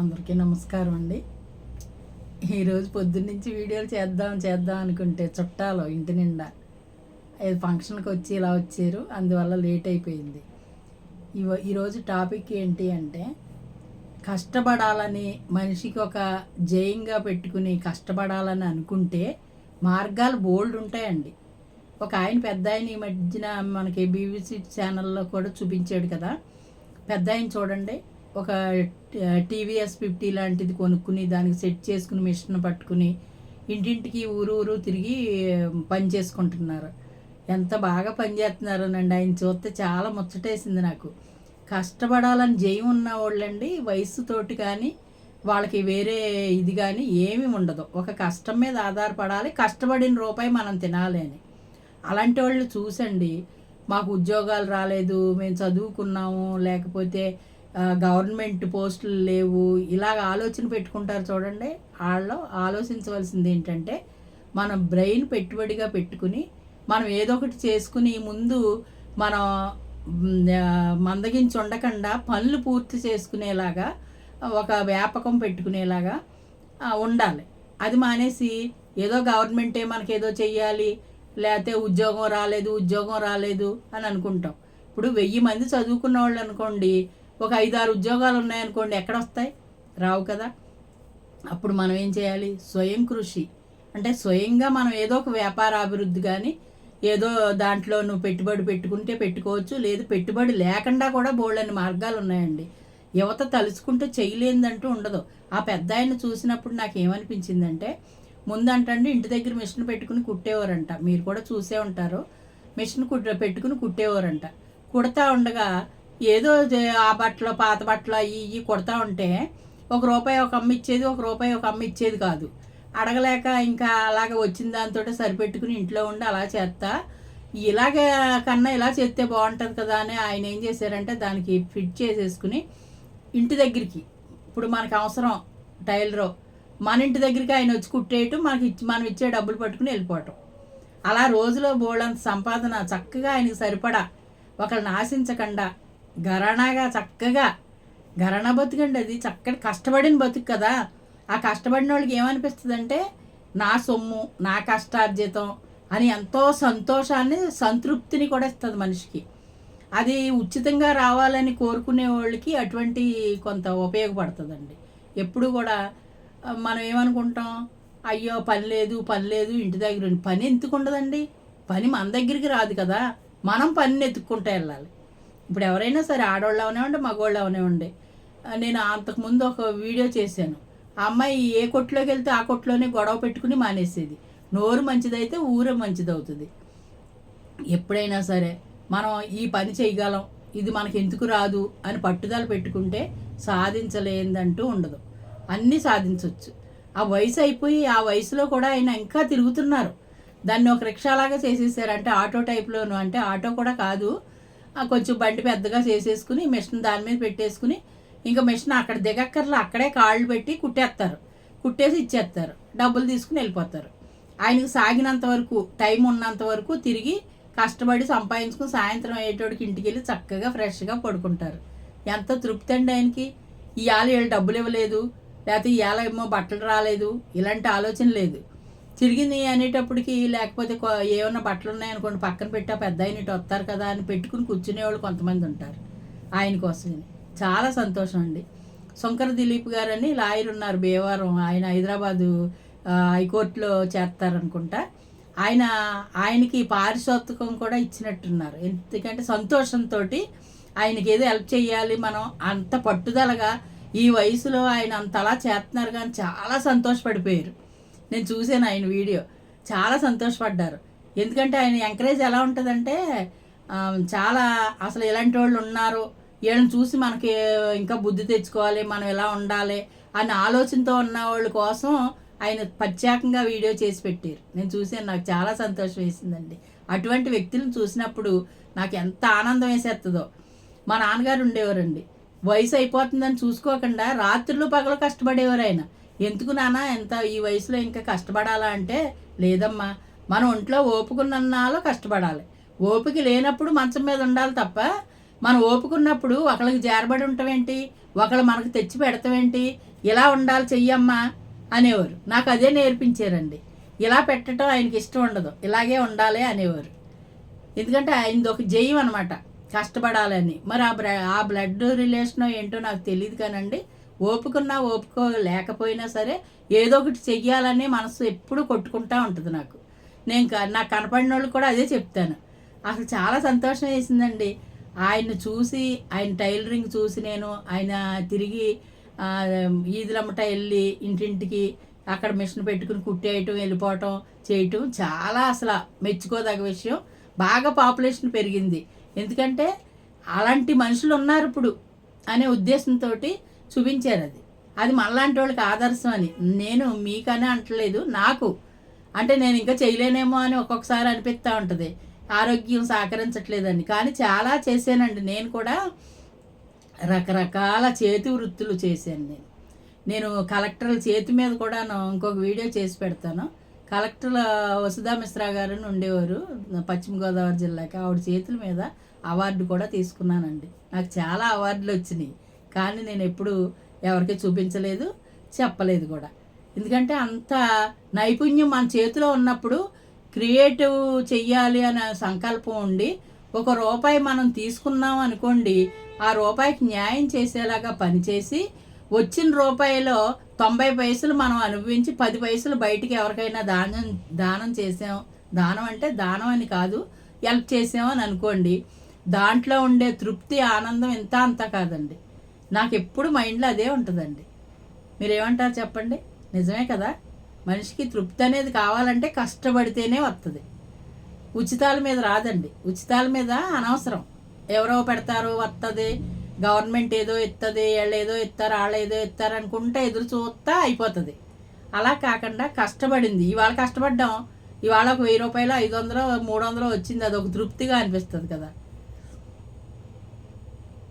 అందరికీ నమస్కారం అండి. ఈరోజు పొద్దున్నుంచి వీడియోలు చేద్దాం చేద్దాం అనుకుంటే చుట్టాలు ఇంటి నిండా. ఏదో ఫంక్షన్కి వచ్చి ఇలా వచ్చారు అందువల్ల లేట్ అయిపోయింది. ఇవ ఈరోజు టాపిక్ ఏంటి అంటే కష్టపడాలని మనిషికి ఒక జయంగా పెట్టుకుని కష్టపడాలని అనుకుంటే మార్గాలు బోల్డ్ ఉంటాయండి. ఒక ఆయన పెద్ద ఆయన ఈ మధ్యన మనకి బీబీసీ ఛానల్లో కూడా చూపించాడు కదా. పెద్ద ఆయన చూడండి. ఒక టీవీఎస్ ఫిఫ్టీ లాంటిది కొనుక్కుని దానికి సెట్ చేసుకుని మిషన్ పట్టుకుని ఇంటింటికి ఊరు ఊరు తిరిగి పని చేసుకుంటున్నారు. ఎంత బాగా పనిచేస్తున్నారోనండి ఆయన చూస్తే చాలా ముచ్చటేసింది నాకు. కష్టపడాలని జయం ఉన్న వాళ్ళండి వయసుతోటి కానీ వాళ్ళకి వేరే ఇది కానీ ఏమీ ఉండదు. ఒక కష్టం మీద ఆధారపడాలి కష్టపడిన రూపాయి మనం తినాలి అని. అలాంటి వాళ్ళు చూసండి మాకు ఉద్యోగాలు రాలేదు మేము చదువుకున్నాము లేకపోతే గవర్నమెంట్ పోస్టులు లేవు. ఇలాగ ఆలోచన పెట్టుకుంటారు చూడండి. వాళ్ళు ఆలోచించవలసింది ఏంటంటే మనం బ్రెయిన్ పెట్టుబడిగా పెట్టుకుని మనం ఏదో ఒకటి చేసుకుని ముందు మనం మందగించి ఉండకుండా పనులు పూర్తి చేసుకునేలాగా ఒక వ్యాపకం పెట్టుకునేలాగా ఉండాలి. అది మానేసి ఏదో గవర్నమెంటే మనకి ఏదో చెయ్యాలి. లేకపోతే ఉద్యోగం రాలేదు ఉద్యోగం రాలేదు అని అనుకుంటాం. ఇప్పుడు వెయ్యి మంది చదువుకున్న వాళ్ళు అనుకోండి ఒక ఐదారు ఉద్యోగాలు ఉన్నాయనుకోండి ఎక్కడ వస్తాయి రావు కదా. అప్పుడు మనం ఏం చేయాలి? స్వయం కృషి. అంటే స్వయంగా మనం ఏదో ఒక వ్యాపార అభివృద్ధి కానీ ఏదో దాంట్లో నువ్వు పెట్టుబడి పెట్టుకుంటే పెట్టుకోవచ్చు లేదు పెట్టుబడి లేకుండా కూడా బోల్డని మార్గాలు ఉన్నాయండి. యువత తలుచుకుంటే చేయలేదంటూ ఉండదు. ఆ పెద్ద ఆయన చూసినప్పుడు నాకు ఏమనిపించిందంటే ముందంటండి ఇంటి దగ్గర మిషన్ పెట్టుకుని కుట్టేవారంట. మీరు కూడా చూసే ఉంటారు. మిషన్ కుట్ట పెట్టుకుని కుట్టేవారంట. కుడతా ఉండగా ఏదో ఆ బట్టలు పాత బట్టలు అవి ఇవి కుడతా ఉంటే ఒక రూపాయి ఒక అమ్మ ఇచ్చేది ఒక రూపాయి ఒక అమ్మ ఇచ్చేది కాదు. అడగలేక ఇంకా అలాగ వచ్చిన దాంతో సరిపెట్టుకుని ఇంట్లో ఉండి అలా చేస్తా. ఇలాగ కన్నా ఇలా చేస్తే బాగుంటుంది కదా అని ఆయన ఏం చేశారంటే దానికి ఫిట్ చేసేసుకుని ఇంటి దగ్గరికి ఇప్పుడు మనకు అవసరం టైలరు మన ఇంటి దగ్గరికి ఆయన వచ్చి కుట్టేయటం మనకి ఇచ్చి మనం ఇచ్చే డబ్బులు పట్టుకుని వెళ్ళిపోవటం. అలా రోజులో బోళ్ళంత సంపాదన చక్కగా ఆయనకు సరిపడా. ఒకళ్ళని ఆశించకుండా గరణాగా చక్కగా. గరణ బతుకండి అది. చక్కటి కష్టపడిన బతుకు కదా. ఆ కష్టపడిన వాళ్ళకి ఏమనిపిస్తుంది అంటే నా సొమ్ము నా కష్టార్జితం అని ఎంతో సంతోషాన్ని సంతృప్తిని కూడా ఇస్తుంది మనిషికి. అది ఉచితంగా రావాలని కోరుకునే వాళ్ళకి అటువంటి కొంత ఉపయోగపడుతుందండి. ఎప్పుడు కూడా మనం ఏమనుకుంటాం అయ్యో పని లేదు పని లేదు ఇంటి దగ్గర పని ఎందుకు ఉండదండి? పని మన దగ్గరికి రాదు కదా. మనం పనిని ఎత్తుక్కుంటూ వెళ్ళాలి. ఇప్పుడు ఎవరైనా సరే ఆడవాళ్ళు అవనివ్వండి మగవాళ్ళు అవనివ్వండి ఉండే నేను అంతకుముందు ఒక వీడియో చేశాను. ఆ అమ్మాయి ఏ కొట్లోకి వెళ్తే ఆ కొట్లోనే గొడవ పెట్టుకుని మానేసేది. నోరు మంచిదైతే ఊరే మంచిదవుతుంది. ఎప్పుడైనా సరే మనం ఈ పని చేయగలం ఇది మనకి ఎందుకు రాదు అని పట్టుదల పెట్టుకుంటే సాధించలేదంటూ ఉండదు. అన్నీ సాధించవచ్చు ఆ వయసు అయిపోయి ఆ వయసులో కూడా ఆయన ఇంకా తిరుగుతున్నారు. దాన్ని ఒక రిక్షాలాగా చేసేసారు అంటే ఆటో టైప్లోను అంటే ఆటో కూడా కాదు కొంచెం బండి పెద్దగా చేసేసుకుని మిషన్ దాని మీద పెట్టేసుకుని ఇంకా మిషన్ అక్కడ దిగక్కర్లా అక్కడే కాళ్ళు పెట్టి కుట్టేస్తారు. కుట్టేసి ఇచ్చేస్తారు. డబ్బులు తీసుకుని వెళ్ళిపోతారు. ఆయనకు సాగినంత వరకు టైం ఉన్నంత వరకు తిరిగి కష్టపడి సంపాదించుకుని సాయంత్రం అయ్యేటోడికి ఇంటికి వెళ్ళి చక్కగా ఫ్రెష్గా పడుకుంటారు. ఎంత తృప్తి అండి ఆయనకి. ఇవాళ వీళ్ళు డబ్బులు ఇవ్వలేదు లేకపోతే ఇవాళ ఏమో బట్టలు రాలేదు ఇలాంటి ఆలోచన లేదు. తిరిగింది అనేటప్పటికి లేకపోతే ఏమైనా ఏమన్నా బట్టలు ఉన్నాయనుకోండి పక్కన పెట్టా పెద్ద ఆయన ఇటు వస్తారు కదా అని పెట్టుకుని కూర్చునేవాళ్ళు కొంతమంది ఉంటారు ఆయన కోసమే. చాలా సంతోషం అండి. శంకర దిలీప్ గారు అని లాయర్ ఉన్నారు భీమవరం ఆయన హైదరాబాదు హైకోర్టులో చేస్తారనుకుంటా. ఆయన ఆయనకి పారితోషికం కూడా ఇచ్చినట్టున్నారు. ఎందుకంటే సంతోషంతో ఆయనకి ఏదో హెల్ప్ చేయాలి మనం అంత పట్టుదలగా ఈ వయసులో ఆయన అంతలా చేస్తున్నారు కానీ చాలా సంతోషపడిపోయారు. నేను చూశాను ఆయన వీడియో. చాలా సంతోషపడ్డారు. ఎందుకంటే ఆయన ఎంకరేజ్ ఎలా ఉంటుందంటే చాలా అసలు ఎలాంటి వాళ్ళు ఉన్నారు. వీళ్ళని చూసి మనకి ఇంకా బుద్ధి తెచ్చుకోవాలి మనం ఎలా ఉండాలి అనే ఆలోచనతో ఉన్న వాళ్ళ కోసం ఆయన ప్రత్యేకంగా వీడియో చేసి పెట్టారు. నేను చూసాను నాకు చాలా సంతోషం వేసిందండి. అటువంటి వ్యక్తులను చూసినప్పుడు నాకు ఎంత ఆనందం వేసేస్తుందో మా నాన్నగారు ఉండేవారండి. వయసు అయిపోతుందని చూసుకోకుండా రాత్రులు పగలు కష్టపడేవారు ఆయన. ఎందుకు నాన్న ఎంత ఈ వయసులో ఇంకా కష్టపడాలా అంటే లేదమ్మా మన ఒంట్లో ఓపుకున్నాలో కష్టపడాలి. ఓపిక లేనప్పుడు మంచం మీద ఉండాలి తప్ప మనం ఓపుకున్నప్పుడు ఒకళ్ళకి జారబడి ఉంటామేంటి ఒకళ్ళు మనకు తెచ్చి పెడతామేంటి? ఇలా ఉండాలి చెయ్యమ్మా అనేవారు. నాకు అదే నేర్పించారండి. ఇలా పెట్టడం ఆయనకి ఇష్టం ఉండదు. ఇలాగే ఉండాలి అనేవారు. ఎందుకంటే ఆయనది ఒక జయం అనమాట కష్టపడాలని. మరి ఆ బ్ర ఆ బ్లడ్ రిలేషన్ ఏంటో నాకు తెలియదు కానండి. ఓపుకున్నా ఓపుకో లేకపోయినా సరే ఏదో ఒకటి చెయ్యాలని మనసు ఎప్పుడూ కొట్టుకుంటా ఉంటుంది నాకు. నేను క- నాకు కనపడిన వాళ్ళు కూడా అదే చెప్తాను. అసలు చాలా సంతోషం వేసిందండి. ఆయన్ని చూసి ఆయన టైలరింగ్ చూసి నేను ఆయన తిరిగి ఈదులమ్మట వెళ్ళి ఇంటింటికి అక్కడ మిషన్ పెట్టుకుని కుట్టేయటం వెళ్ళిపోవటం చేయటం చాలా అసలు మెచ్చుకోదగ్గ విషయం. బాగా పాపులేషన్ పెరిగింది. ఎందుకంటే అలాంటి మనుషులు ఉన్నారు ఇప్పుడు అనే ఉద్దేశంతో చూపించాను అది. అది మనలాంటి వాళ్ళకి ఆదర్శం అని. నేను మీకనే అంటలేదు నాకు. అంటే నేను ఇంకా చేయలేనేమో అని ఒక్కొక్కసారి అనిపిస్తూ ఉంటుంది. ఆరోగ్యం సహకరించట్లేదని. కానీ చాలా చేశానండి. నేను కూడా రకరకాల చేతి వృత్తులు చేశాను నేను. నేను కలెక్టర్ల చేతి మీద కూడా ఇంకొక వీడియో చేసి పెడతాను. కలెక్టర్ వసుధా మిశ్రా గారు ఉండేవారు పశ్చిమ గోదావరి జిల్లాకి. ఆవిడ చేతుల మీద అవార్డు కూడా తీసుకున్నానండి. నాకు చాలా అవార్డులు వచ్చినాయి. కానీ నేను ఎప్పుడు ఎవరికి చూపించలేదు చెప్పలేదు కూడా. ఎందుకంటే అంత నైపుణ్యం మన చేతిలో ఉన్నప్పుడు క్రియేటివ్ చెయ్యాలి అనే సంకల్పం ఉండి ఒక రూపాయి మనం తీసుకున్నాం అనుకోండి ఆ రూపాయికి న్యాయం చేసేలాగా పనిచేసి వచ్చిన రూపాయిలో తొంభై పైసలు మనం అనుభవించి పది పైసలు బయటికి ఎవరికైనా దానం దానం చేసాం. దానం అంటే దానం అని కాదు హెల్ప్ చేసామని అనుకోండి దాంట్లో ఉండే తృప్తి ఆనందం ఇంత అంత కాదండి. నాకు ఎప్పుడు మైండ్లో అదే ఉంటుందండి. మీరేమంటారు చెప్పండి? నిజమే కదా? మనిషికి తృప్తి అనేది కావాలంటే కష్టపడితేనే వస్తుంది ఉచితాల మీద రాదండి. ఉచితాల మీద అనవసరం. ఎవరో పెడతారు వస్తుంది గవర్నమెంట్ ఏదో ఇస్తుంది వీళ్ళు ఏదో ఇస్తారు వాళ్ళు ఏదో ఇస్తారు అనుకుంటే ఎదురు చూస్తా అయిపోతుంది. అలా కాకుండా కష్టపడింది. ఇవాళ కష్టపడ్డాం. ఇవాళ ఒక వెయ్యి రూపాయలు ఐదు వందలు మూడు వందలు వచ్చింది. అది ఒక తృప్తిగా అనిపిస్తుంది కదా?